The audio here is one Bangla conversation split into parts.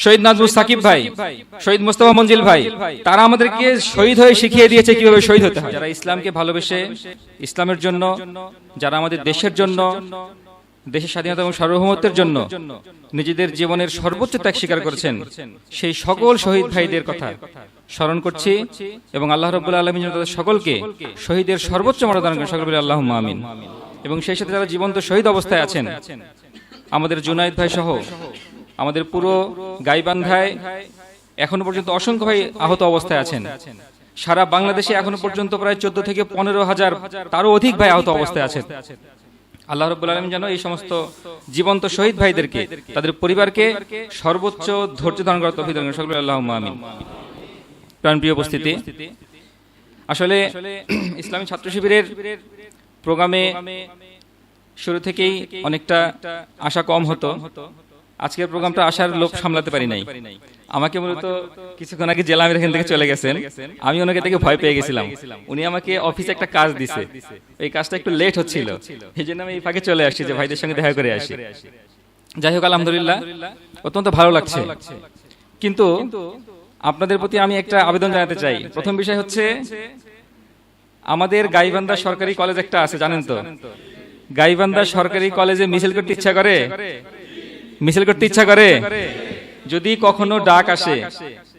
শহীদ নাজমুল সাকিব ভাই শহীদ মোস্তফা মঞ্জিল ভাই তারা আমাদেরকে শহীদ হয়ে শিখিয়ে দিয়েছে কীভাবে শহীদ হতে হয়। যারা ইসলামকে ভালোবেসে ইসলামের জন্য যারা আমাদের দেশের জন্য দেশের স্বাধীনতা এবং সার্বভৌমত্বের জন্য নিজেদের জীবনের সর্বোচ্চ ত্যাগ স্বীকার করেছেন সেই সকল শহীদ ভাইদের কথা স্মরণ করছি এবং আল্লাহ রব্বুল আলমী তাদের সকলকে শহীদের সর্বোচ্চ মর্যাদা করেন সকল আল্লাহ আমিন। এবং সেই সাথে যারা জীবন্ত শহীদ অবস্থায় আছেন আমাদের জুনাইদ ভাই সহ আমাদের পুরো গাইবান্ধায় এখনও পর্যন্ত অসংখ্য ভাই আহত অবস্থায় আছেন। সারা বাংলাদেশে এখনও পর্যন্ত প্রায় চোদ্দ থেকে পনেরো হাজার তারও অধিক ভাই আহত অবস্থায় আছেন। আল্লাহ রব্বুল আলম যেন এই সমস্ত জীবন্ত শহীদ ভাইদেরকে, তাদের পরিবারকে সর্বোচ্চ ধৈর্য ধারণ করার তফিক দান আল্লাহ আমিন। প্রাণপ্রিয় উপস্থিতি, আসলে ইসলামী ছাত্র শিবিরের প্রোগ্রামে শুরু থেকেই অনেকটা আশা কম হতো। আজকের প্রোগ্রামটা আসার লোক সামলাতে পারি নাই। আমাকে মূলত কিছুক্ষণ আগে জেলা আমির এখান থেকে চলে গেছেন। আমি ওনাকে থেকে ভয় পেয়ে গেছিলাম। উনি আমাকে অফিসে একটা কাজ দিছে। এই কাজটা একটু লেট হচ্ছিল। এই জন্য আমি এই ফাঁকে চলে আসছি যে ভাইদের সঙ্গে দেখা করে আসি। যাই হোক আলহামদুলিল্লাহ অত্যন্ত ভালো লাগছে। কিন্তু আপনাদের প্রতি আমি একটা আবেদন জানাতে চাই। প্রথম বিষয় হচ্ছে আমাদের গাইবান্ধা সরকারি কলেজ একটা আছে জানেন তো? গাইবান্ধা সরকারি কলেজে মিছিল করতে ইচ্ছা করে। মিছিল করতে ইচ্ছা করে? যদি কখনো ডাক আসে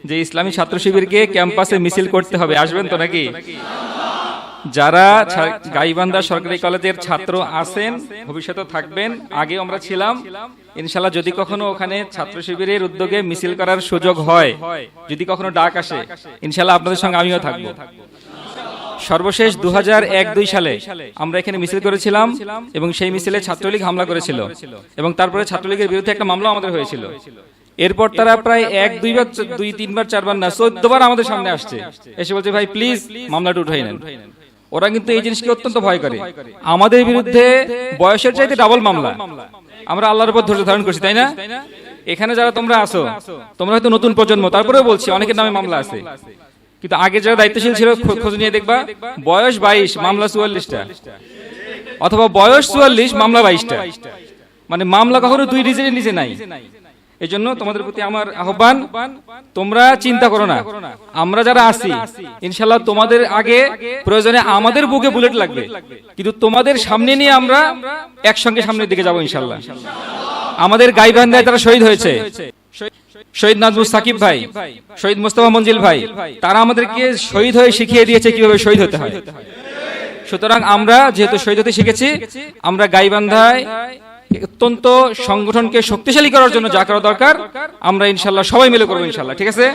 যে ইসলামী ছাত্র শিবিরকে ক্যাম্পাসে মিছিল করতে হবে, আসবেন তো নাকি? যারা গাইবান্ধা সরকারি কলেজের ছাত্র আছেন, ভবিষ্যতে থাকবেন, আগে আমরা ছিলাম। ইনশাল্লাহ যদি কখনো ওখানে ছাত্র শিবিরের উদ্যোগে মিছিল করার সুযোগ হয়, যদি কখনো ডাক আসে ইনশাল্লাহ আপনাদের সঙ্গে আমিও থাকব। সর্বশেষ দু এক দুই সালে আমরা এখানে মিছিল করেছিলাম এবং সেই মিছিলে ছাত্রলীগ হামলা করেছিল। এবং তারপরে ছাত্রলীগের বিরুদ্ধে একটা মামলা আমাদের হয়েছিল। এরপর তারা প্রায় এক দুইবার দুই তিনবার চারবার না চোদ্দবার আমাদের সামনে আসছে। এসে বলছে ভাই প্লিজ মামলাটা উঠাই নেন। ওরা কিন্তু এই জিনিসকে অত্যন্ত ভয় করে আমাদের বিরুদ্ধে বয়সের চাইতে ডাবল মামলা। আমরা আল্লাহর উপর ধৈর্য ধারণ করছি তাই না? এখানে যারা তোমরা আসো তোমরা হয়তো নতুন প্রজন্ম তারপরেও বলছি অনেকের নামে মামলা আছে। কিন্তু আগে যারা দায়িত্বশীল ছিল খোঁজ নিয়ে দেখবা বয়স বাইশ মামলা চুয়াল্লিশটা। অথবা বয়স চুয়াল্লিশ মামলা বাইশটা। মানে মামলা কখনো দুই রিজেনের নিচে নাই। এই জন্য তোমাদের প্রতি আমার আহ্বান তোমরা চিন্তা করো না। আমরা যারা আছি ইনশাল্লাহ তোমাদের আগে প্রয়োজনে আমাদের বুকে বুলেট লাগবে। কিন্তু তোমাদের সামনে নিয়ে আমরা একসঙ্গে সামনের দিকে যাব ইনশাল্লাহ আমাদের গাই গাইবান্ধায় তারা শহীদ হয়েছে। শহীদ নাজমুল সাকিব ভাই, শহীদ মোস্তফা মঞ্জিল ভাই, তারা আমাদেরকে শহীদ হয়ে শিখিয়ে দিয়েছে কীভাবে শহীদ হতে হয়। সুতরাং আমরা যেহেতু শহীদ হতে শিখেছি, আমরা গাইবান্ধায় অত্যন্ত সংগঠনকে শক্তিশালী করার জন্য যা করা দরকার, আমরা ইনশাল্লাহ সবাই মিলে করব ইনশাল্লাহ, ঠিক আছে?